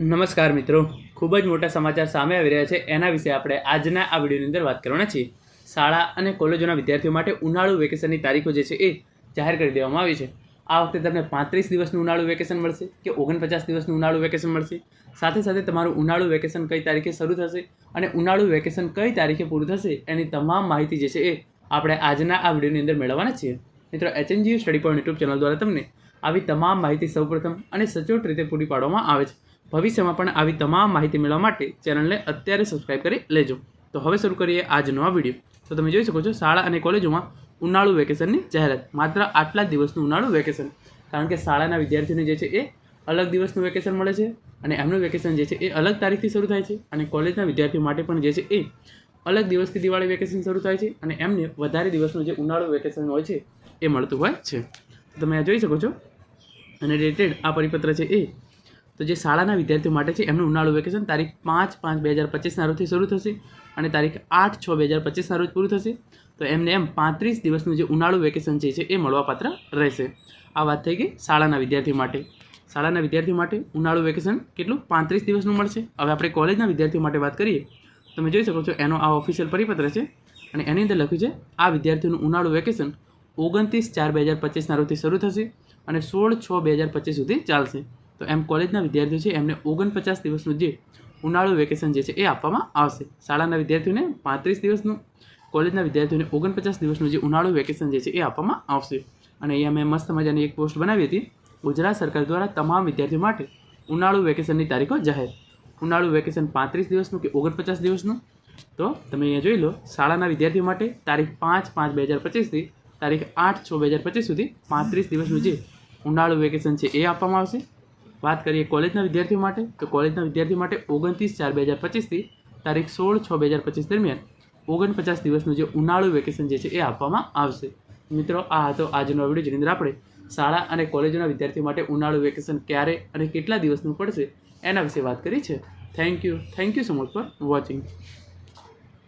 નમસ્કાર મિત્રો. ખૂબ જ મોટા સમાચાર સામે આવી રહ્યા છે. એના વિશે આપણે આજના આ વિડીયોની અંદર વાત કરવાના છીએ. શાળા અને કોલેજોના વિદ્યાર્થીઓ માટે ઉનાળુ વેકેશનની તારીખો જે છે એ જાહેર કરી દેવામાં આવી છે. આ વખતે તમને પાંત્રીસ દિવસનું ઉનાળુ વેકેશન મળશે કે ઓગણપચાસ દિવસનું ઉનાળુ વેકેશન મળશે? સાથે સાથે તમારું ઉનાળુ વેકેશન કઈ તારીખે શરૂ થશે અને ઉનાળુ વેકેશન કઈ તારીખે પૂરું થશે એની તમામ માહિતી જે છે એ આપણે આજના આ વિડીયોની અંદર મેળવવાના છીએ. મિત્રો, HNGU study point YouTube channel દ્વારા તમને આવી તમામ માહિતી સૌપ્રથમ અને સચોટ રીતે પૂરી પાડવામાં આવે છે. ભવિષ્યમાં પણ આવી તમામ માહિતી મેળવવા માટે ચેનલને અત્યારે સબસ્ક્રાઈબ કરી લેજો. તો હવે શરૂ કરીએ આજનો આ વીડિયો તો તમે જોઈ શકો છો, શાળા અને કોલેજોમાં ઉનાળુ વેકેશનની જાહેરાત. માત્ર આટલા જ દિવસનું ઉનાળુ વેકેશન. કારણ કે શાળાના વિદ્યાર્થીઓને જે છે એ અલગ દિવસનું વેકેશન મળે છે અને એમનું વેકેશન જે છે એ અલગ તારીખથી શરૂ થાય છે અને કોલેજના વિદ્યાર્થીઓ માટે પણ જે છે એ અલગ દિવસથી દિવાળી વેકેશન શરૂ થાય છે અને એમને વધારે દિવસનું જે ઉનાળુ વેકેશન હોય છે એ મળતું હોય છે. તમે આ જોઈ શકો છો. અને રિલેટેડ આ પરિપત્ર છે એ તો જે શાળાના વિદ્યાર્થીઓ માટે છે, એમનું ઉનાળુ વેકેશન તારીખ પાંચ પાંચ બે હજાર પચીસના રોજથી શરૂ થશે અને તારીખ આઠ છ બે હજાર પચીસના રોજ પૂરું થશે. તો એમને એમ પાંત્રીસ દિવસનું જે ઉનાળુ વેકેશન છે, એ મળવાપાત્ર રહેશે. આ વાત થઈ ગઈ શાળાના વિદ્યાર્થીઓ માટે. શાળાના વિદ્યાર્થીઓ માટે ઉનાળુ વેકેશન કેટલું? પાંત્રીસ દિવસનું મળશે. હવે આપણે કોલેજના વિદ્યાર્થીઓ માટે વાત કરીએ. તમે જોઈ શકો છો, એનો આ ઓફિશિયલ પરિપત્ર છે અને એની અંદર લખ્યું છે, આ વિદ્યાર્થીઓનું ઉનાળુ વેકેશન ઓગણત્રીસ ચાર બે હજાર પચીસના રોજથી શરૂ થશે અને સોળ છ બે હજાર પચીસ સુધી ચાલશે. તો એમ કોલેજના વિદ્યાર્થીઓ છે, એમને ઓગણપચાસ દિવસનું જે ઉનાળુ વેકેશન જે છે, એ આપવામાં આવશે. શાળાના વિદ્યાર્થીઓને પાંત્રીસ દિવસનું, કોલેજના વિદ્યાર્થીઓને ઓગણપચાસ દિવસનું જે ઉનાળુ વેકેશન જે છે, એ આપવામાં આવશે. અને અહીંયા મેં મસ્ત મજાની એક પોસ્ટ બનાવી હતી. ગુજરાત સરકાર દ્વારા તમામ વિદ્યાર્થીઓ માટે ઉનાળુ વેકેશનની તારીખો જાહેર. ઉનાળુ વેકેશન પાંત્રીસ દિવસનું કે ઓગણપચાસ દિવસનું? તો તમે અહીંયા જોઈ લો, શાળાના વિદ્યાર્થીઓ માટે તારીખ પાંચ પાંચ બે હજાર પચીસથી તારીખ આઠ છ બે હજાર પચીસ સુધી પાંત્રીસ દિવસનું જે ઉનાળુ વેકેશન છે, એ આપવામાં આવશે. વાત કરીએ કોલેજના વિદ્યાર્થીઓ માટે, તો કોલેજના વિદ્યાર્થીઓ માટે ઓગણત્રીસ ચાર બે હજાર પચીસથી તારીખ સોળ છ બે હજાર પચીસ દરમિયાન ઓગણપચાસ દિવસનું જે ઉનાળુ વેકેશન જે છે એ આપવામાં આવશે. મિત્રો, આ હતો આજનો વીડિયો. જેની અંદર આપણે શાળા અને કોલેજોના વિદ્યાર્થીઓ માટે ઉનાળુ વેકેશન ક્યારે અને કેટલા દિવસનું પડશે એના વિશે વાત કરી છે. Thank you thank you so much for watching